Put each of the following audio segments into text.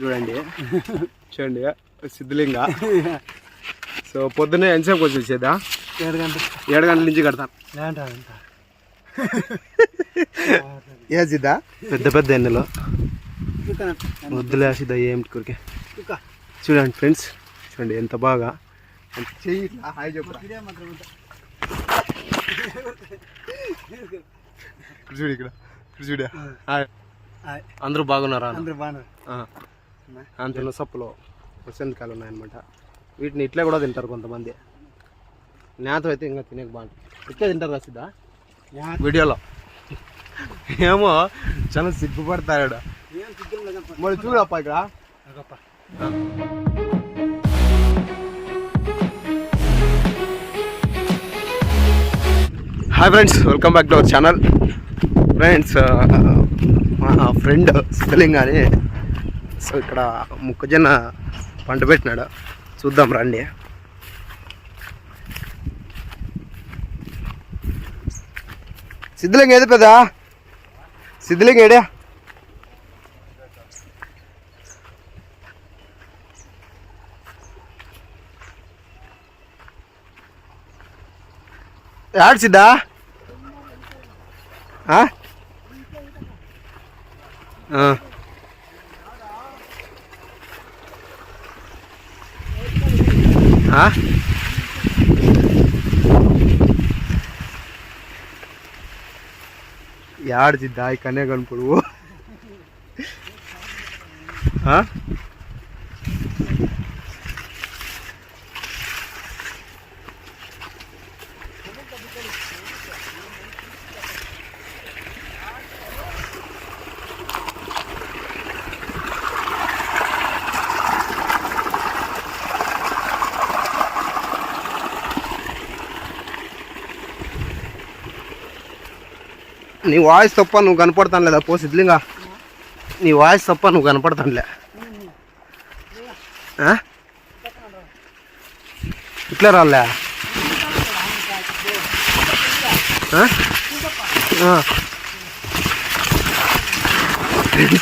చూడండి. చూడండి సిద్ధలింగ. సో పొద్దున్నే ఎంతసేపు వచ్చి వచ్చేదా ఏడు గంటలు. ఏడు గంటల నుంచి కడతాను ఏ సిద్ధా? పెద్ద పెద్ద ఎన్నెలు వద్దులే సిద్ధ ఏమిటి కొరికే. చూడండి ఫ్రెండ్స్ చూడండి ఎంత బాగా. చెయ్యి హాయ్. ఇక్కడ చూడు ఇక్కడ. ఇక్కడ చూడు. హాయ్. అందరూ బాగున్నారా? అందరు బాగా అంత సప్పులో వసంతకాయలు ఉన్నాయన్నమాట. వీటిని ఇట్లా కూడా తింటారు కొంతమంది. నేత అయితే ఇంకా తినేక బాగుంటుంది. ఇట్లా తింటారు కదా సిద్ధా? వీడియోలో. ఏమో చాలా సిగ్గుపడతాడు మరి చూడప్ప ఇక్కడ. Hi friends welcome back to our channel friends మా ఫ్రెండ్ సిద్ధలింగ్ అని సో ఇక్కడ మొక్కజొన్న పంట పెట్టినాడు. చూద్దాం రండి. సిద్ధలింగ ఏది పెద్ద? సిద్ధలింగ ఏడే? యాడ్ సిద్ధా? ఆ? ఆ. ఆ? యాడ్ సిద్ధా ఇక్కడనే కనుపడు నీ వాయిస్ తప్ప నువ్వు కనపడతాను లేదా? పో సిద్ధిలింగా. నీ వాయిస్ తప్ప నువ్వు కనపడతానులే ఇట్లా రాలే?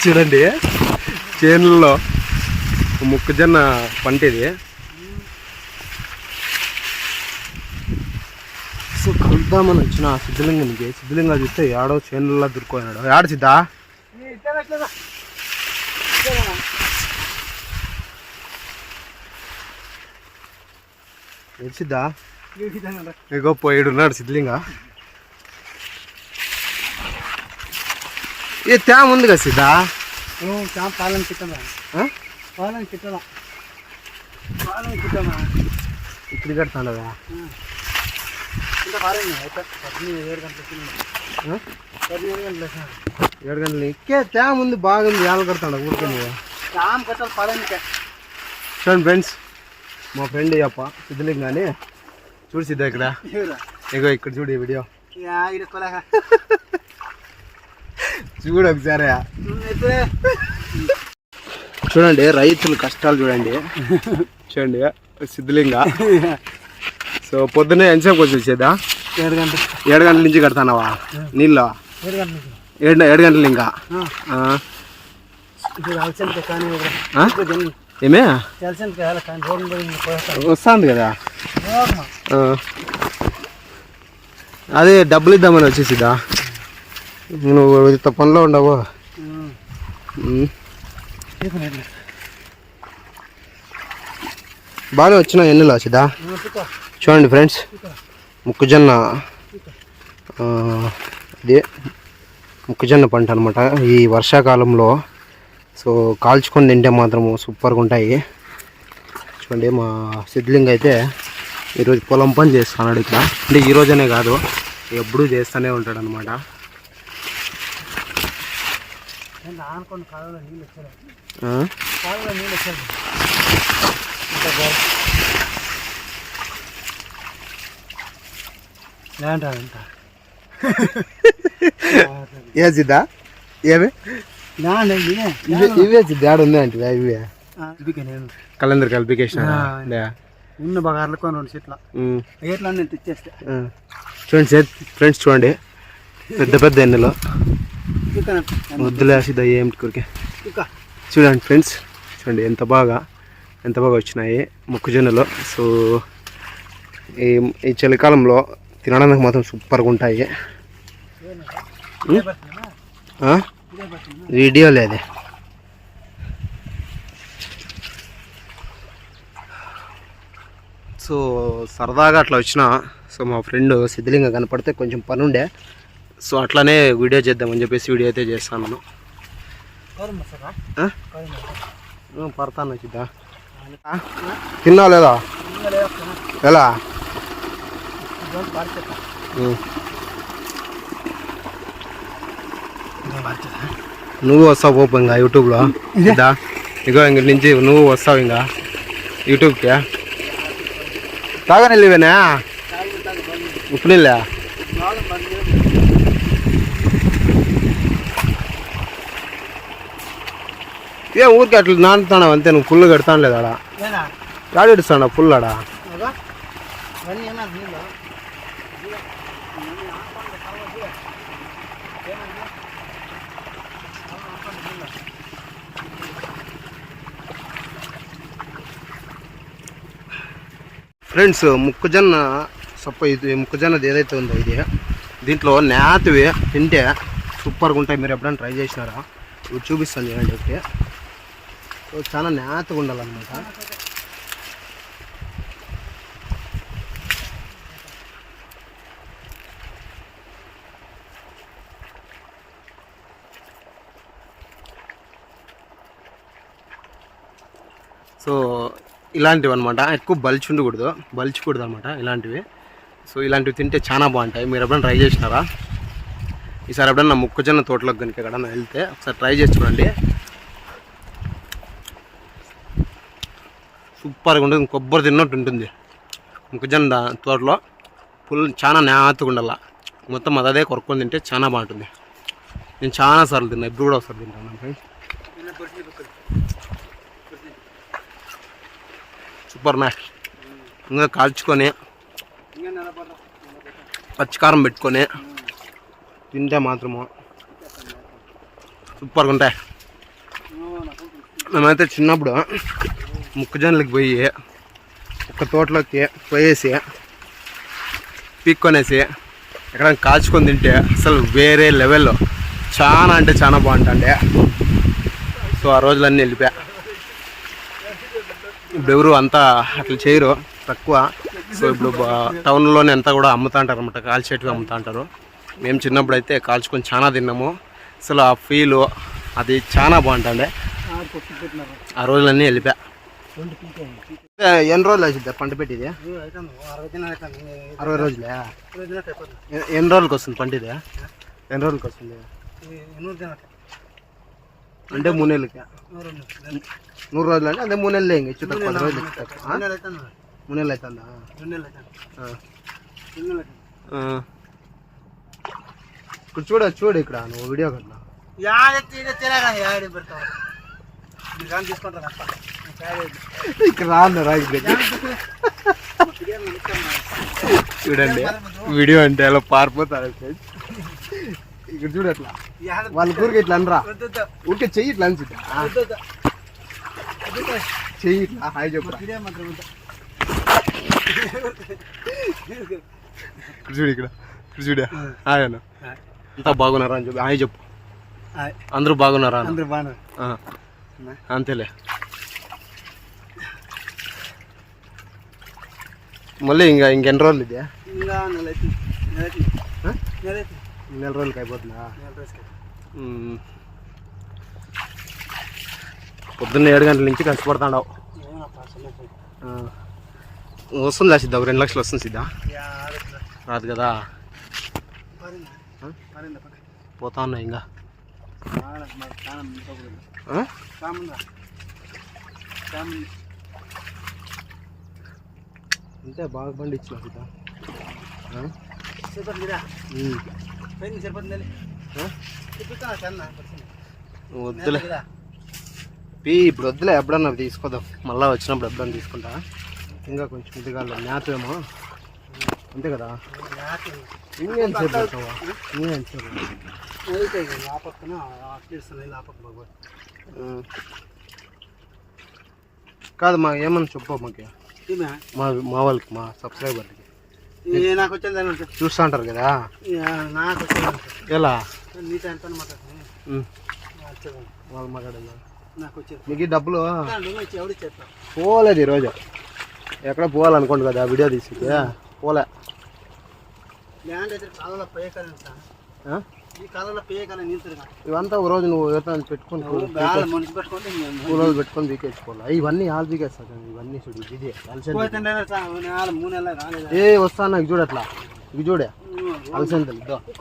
చూడండి చేనుల్లో మొక్కజొన్న పంట ఇది సో కలుద్దామని వచ్చిన సిద్ధలింగానికి. సిద్ధలింగా చూస్తే ఏడో చేనుల్లో దొరుకున్నాడు ఏడ సిద్ధా? సిద్ధా? ఇగో పోయిడున్నాడు సిద్ధలింగా. ఏ తేమ ఉంది కదా సిద్ధా పాలన కిట్టదా ఆ? పాలన పాలన కిట్టమా ఇక్కడ కడతాడదా ఇంత పాలన అయితే పద్దెనిమిది ఏడు గంటలు ఇంకే తేమ ఉంది బాగుంది. ఏళ్ళ కడతాడు ఊరికే చూడండి ఫ్రెండ్స్ మా ఫ్రెండ్ అప్ప సిద్ధలింగా అని. చూడు సిద్ధ ఇక్కడ. ఇగో ఇక్కడ చూడు ఈ వీడియో. చూడు ఒకసారి. చూడండి రైతుల కష్టాలు చూడండి. చూడండి సిద్ధలింగ. సో పొద్దున్నే ఎంతసేపు వచ్చి వచ్చేదా ఏడు గంటలు. ఏడు గంటల నుంచి కడతానవా నీళ్ళు? ఏడు గంటలు ఏడు ఏడు గంటలు ఇంకా? ఏమే వస్తుంది కదా. అదే డబ్బులు ఇద్దామని వచ్చేసిదా నువ్వు ఇంత పనిలో ఉండవు. బాగానే వచ్చిన ఎన్నిలో వచ్చిదా చూడండి ఫ్రెండ్స్ మొక్కజొన్న ఇది మొక్కజొన్న పంట అనమాట ఈ వర్షాకాలంలో సో కాల్చుకొని తింటే మాత్రం సూపర్గా ఉంటాయి. చూడండి మా సిద్ధిలింగ్ అయితే ఈరోజు పొలం పని చేస్తున్నాడు ఇక్కడ. అంటే ఈ రోజనే కాదు ఎప్పుడూ చేస్తూనే ఉంటాడు అనమాట నీళ్ళు ఏ సిద్ధా ఏమి ఇవే ఆడ ఉంది అంటే ఇవే కలందర్ కలిపికేసిన ఆ. ఉన్న బగార్లు కొని రెండు చెట్ల ఎట్లా నేను తెచ్చేస్తే. చూడండి సార్ ఫ్రెండ్స్ చూడండి. పెద్ద పెద్ద ఎన్నెలు. ఇక్కడ వద్దులే సిద్ధ ఏమిటి కొరికే. చూడండి ఫ్రెండ్స్ చూడండి ఎంత బాగా ఎంత బాగా వచ్చినాయి మొక్కజొన్నలు. సో ఈ ఈ చలికాలంలో తినడానికి మాత్రం సూపర్గా ఉంటాయి. వీడియో లేదే. సో సరదాగా అట్లా వచ్చిన సో మా ఫ్రెండ్ సిద్ధిలింగ కనపడితే కొంచెం పని ఉండే సో అట్లానే వీడియో చేద్దామని చెప్పేసి వీడియో అయితే చేస్తాను. పడతాను చిద్దా తిన్నా లేదా ఎలా? నువ్వు వస్తావు పోపు ఇంకా యూట్యూబ్లో ఇదా ఇగో ఇంక నుంచి నువ్వు వస్తావు ఇంకా యూట్యూబ్కి తాగనిల్లివేనా ఉప్పు నీళ్ళా బాగా బంద్ ఏ ఊరికి అట్లా నాటుతాడు అంతే నువ్వు ఫుల్ కడతాను లేదా ఆడ ఏనా ఆడిస్తాడు ఫుల్ ఆడ అదా మరి ఏనా నీళ్ళు ఫ్రెండ్స్ మొక్కజొన్న సప్ప ఇది మొక్కజొన్నది ఏదైతే ఉందో ఇది దీంట్లో నేతవి తింటే సూపర్గా ఉంటాయి. మీరు ఎప్పుడైనా ట్రై చేసినారా? ఇవి చూపిస్తాను చూడండి ఓకే సో చాలా నేతగా ఉండాలన్నమాట. సో ఇలాంటివి అనమాట ఎక్కువ బల్చి ఉండకూడదు. బల్చకూడదు అనమాట ఇలాంటివి. సో ఇలాంటివి తింటే చాలా బాగుంటాయి. మీరు ఎప్పుడైనా ట్రై చేసినారా? ఈసారి ఎప్పుడైనా మొక్కజొన్న తోటలోకి కనుక ఎక్కడన్నా వెళ్తే ఒకసారి ట్రై చేసి చూడండి. సూపర్గా ఉంటుంది. కొబ్బరి తిన్నట్టు ఉంటుంది. మొక్కజొన్న తోటలో ఫుల్ చాలా నేతగా ఉండాల. మొత్తం అదే కొరుక్కొని తింటే చాలా బాగుంటుంది. నేను చాలా సార్లు తిన్నా. ఇప్పుడు కూడా ఒకసారి తింటాను. ఫ్రెండ్స్ సూపర్ నా ఇంకా కాల్చుకొని పచ్చికారం పెట్టుకొని తింటే మాత్రము సూపర్గా ఉంటాయి. మేమైతే చిన్నప్పుడు మొక్కజొన్నలకి పోయి ఒక తోటలోకి పోయేసి పీక్కొనేసి ఎక్కడ కాల్చుకొని తింటే అసలు వేరే లెవెల్లో చాలా అంటే చాలా బాగుంటుండే. సో ఆ రోజులన్నీ వెళ్ళిపోయా. ఇప్పుడు ఎవరు అంతా అట్లా చేయరు తక్కువ. సో ఇప్పుడు టౌన్లోనే అంతా కూడా అమ్ముతా ఉంటారు అనమాట కాల్చేటివి అమ్ముతా ఉంటారు మేము చిన్నప్పుడు అయితే కాల్చుకొని చాలా తిన్నాము. అసలు ఆ ఫీలు అది చాలా బాగుంటుండే. ఆ రోజులన్నీ వెళ్ళిపోయా. ఎన్ని రోజులు అవుతుంది పంట పెట్టిది? అరవై రోజులే ఎన్ని రోజులకి వస్తుంది పంట ఇది? ఎన్ని రోజులకి వస్తుంది? అంటే మూడు నెలలకి? నూరు రోజులు అంటే అదే మూడు నెలలే ఇంక ఇచ్చు తక్కువ పది రోజులు ఇచ్చు తక్కువ మూడు నెలలు అవుతుందా. ఇక్కడ చూడ చూడు ఇక్కడ నువ్వు వీడియో కట్లా. యాడెత్తి ఈడ తెలగా యాడి పెడతావు? మీరు కానీ తీసుకుంటారు? అప్ప ఇక్కడ రాను రా ఇక్కడ చూడండి వీడియో అంటే అలా పారిపోతారు. ఇక్కడ చూడు అట్లా. వాళ్ళ కూరకి ఇట్లా అనరా? ఊరికే చెయ్యి ఇట్లా అనిచిద్దా చెయ్యి ఇట్లా హాయ్ ఇక్కడ చూడు ఇక్కడ. ఇక్కడ చూడు. హాయ్ అన్న. అంతా బాగున్నారా అని చెప్పి. హాయ్ చెప్పు. అందరూ బాగున్నారా? అందరు బాగా ఆ. అంతేలే. మళ్ళీ ఇంకా ఇంకెన్ని రోజులు ఇదే? ఇంకా నెల నెల? నెల రోజులకి అయిపోతుందా? నెల. పొద్దున్న ఏడు గంటల నుంచి కష్టపడుతున్నావు. వస్తుందా సిద్ధ ఒక రెండు లక్షలు వస్తుంది సిద్ధ. రాదు కదా. పోతా ఉన్నా ఇంకా. అంతే బాగా బండి ఇచ్చిన సిద్ధ వద్దులే. పీ ఇప్పుడు వద్దులే ఎప్పుడన్నా తీసుకోదాం మళ్ళీ వచ్చినప్పుడు ఎప్పుడన్నా తీసుకుంటా. ఇంకా కొంచెం ఇదిగా మ్యాథ్ అంతే కదా? ఇంకేం సేపు పెడతావా ఇంకేం. కాదు మా ఏమని చెప్పు మాకు. మా మా వాళ్ళకి మా సబ్స్క్రైబర్లకి. ఈ నాకు వచ్చింది చూస్తూ ఉంటారు కదా? నాకు ఎలా? నీతో ఎంత వాళ్ళు నాకు వచ్చేది. మీకు డబ్బులు? పోలేదు ఈరోజు. ఎక్కడ పోవాలనుకోండి కదా వీడియో తీసి. పోలే. ల్యాండ్ అయితే కాలంలో పేయ కాలం ఇవంతా ఒక రోజు నువ్వు ఎవరితో పెట్టుకుని పెట్టుకొని బీకేసుకోవాలి ఇవన్నీ ఆల్ బీకేస్తా ఇవన్నీ చూడు ఇది అలసంద. ఏ వస్తాను నాకు చూడు అట్లా. ఇవి చూడే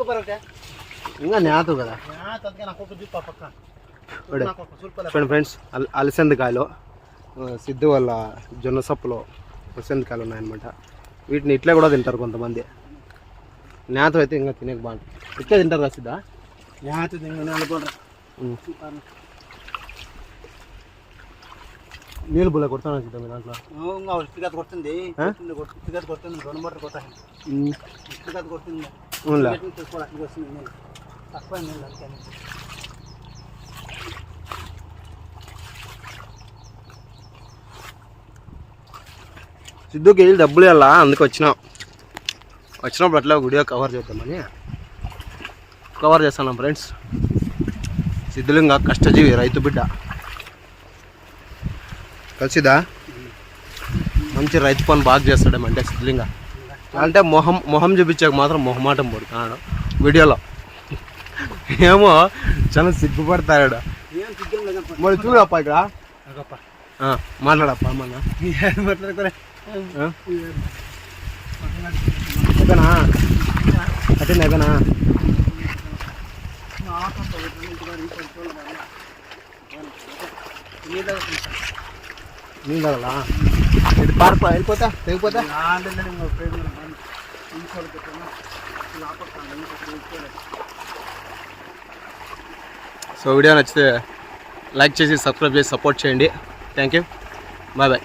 పరకే ఇంకా నేత కదా. చూడండి ఫ్రెండ్స్ అల్ అలసందకాయలు సిద్ధు వాళ్ళ జొన్న సప్పులో అలసందకాయలు ఉన్నాయన్నమాట. వీటిని ఇట్లా కూడా తింటారు కొంతమంది. నేత అయితే ఇంకా తినేకి బాగుంటుంది ఇట్లా తింటారు కదా సిద్ధా? ఉమ్. నీళ్ళు బుల్ల కొడతాను సిద్ధా మీ దాంట్లో? ఇటుకత కొడుతుంది. కొడుతుంది, కొడుతుంది, రెండు మూటలు కొట్టాలి కొడుతుంది. తక్కువ నీళ్ళు అంతే సిద్ధుకి వెళ్ళి డబ్బులు ఇవ్వాలా? అందుకు వచ్చినాం. వచ్చినప్పుడు అట్లా వీడియో కవర్ చేద్దామని. కవర్ చేస్తున్నాం ఫ్రెండ్స్ సిద్ధులింగ కష్టజీవి రైతు బిడ్డ. కలిసిదా? మంచి రైతు పని బాగా చేస్తాడేమంటే సిద్ధులింగ. అంటే మొహం మొహం చూపించాక మాత్రం మొహమాటం పడుతున్నాడు వీడియోలో. ఏమో చాలా సిగ్గుపడతాడు. మరి చూడప్ప ఇక్కడ? మాట్లాడప్ప మన మాట్లాడుకోలే అయిపోయినా అటెండ్ అయిపోయినా నీళ్ళు తగలా ఇది పారిపో వెళ్ళిపోతా తెగిపోతా. సో వీడియో నచ్చితే లైక్ చేసి సబ్స్క్రైబ్ చేసి సపోర్ట్ చేయండి. Thank you. Bye bye.